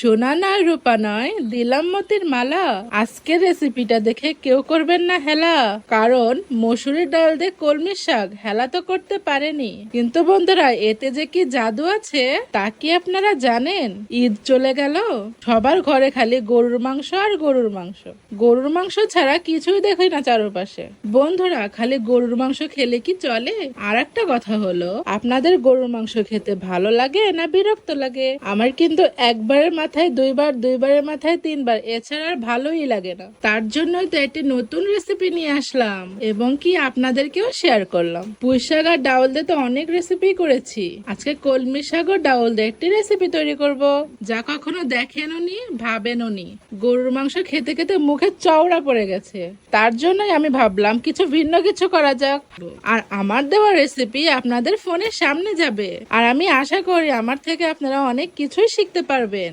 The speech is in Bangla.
সোনা নয়, রূপা নয়, দিলাম মতির মালা। আজকের রেসিপিটা দেখে কেউ করবেন না হেলা। কারণ মসুরির ডাল দিয়ে কলমি শাক হেলা তো করতে পারেনি। কিন্তু বন্ধুরা, এতে যে কি জাদু আছে, তা কি আপনারা জানেন? ঈদ চলে গেল। সবার ঘরে খালি গরুর মাংস আর গরুর মাংস। গরুর মাংস ছাড়া কিছুই দেখি না চারপাশে। বন্ধুরা, খালি গরুর মাংস খেলে কি চলে? আর একটা কথা হলো, আপনাদের গরুর মাংস খেতে ভালো লাগে না বিরক্ত লাগে? আমার কিন্তু একবারের মাথায় দুইবার, দুইবারের মাথায় তিনবার। এছাড়া আর ভালোই লাগে না। তার জন্যই তো একটি নতুন রেসিপি নিয়ে আসলাম এবং কি আপনাদেরকেও শেয়ার করলাম। পুঁই শাক আর ডাউল দিয়ে তো অনেক রেসিপি করেছি। আজকে কলমি শাক ও ডাউল দিয়ে একটি রেসিপি তৈরি করব, যা কখনো দেখেনও নি, ভাবেনও নি। গরুর মাংস খেতে খেতে মুখে চওড়া পড়ে গেছে। তার জন্যই আমি ভাবলাম কিছু ভিন্ন কিছু করা যাক। আর আমার দেওয়া রেসিপি আপনাদের ফোনের সামনে যাবে। আর আমি আশা করি আমার থেকে আপনারা অনেক কিছুই শিখতে পারবেন।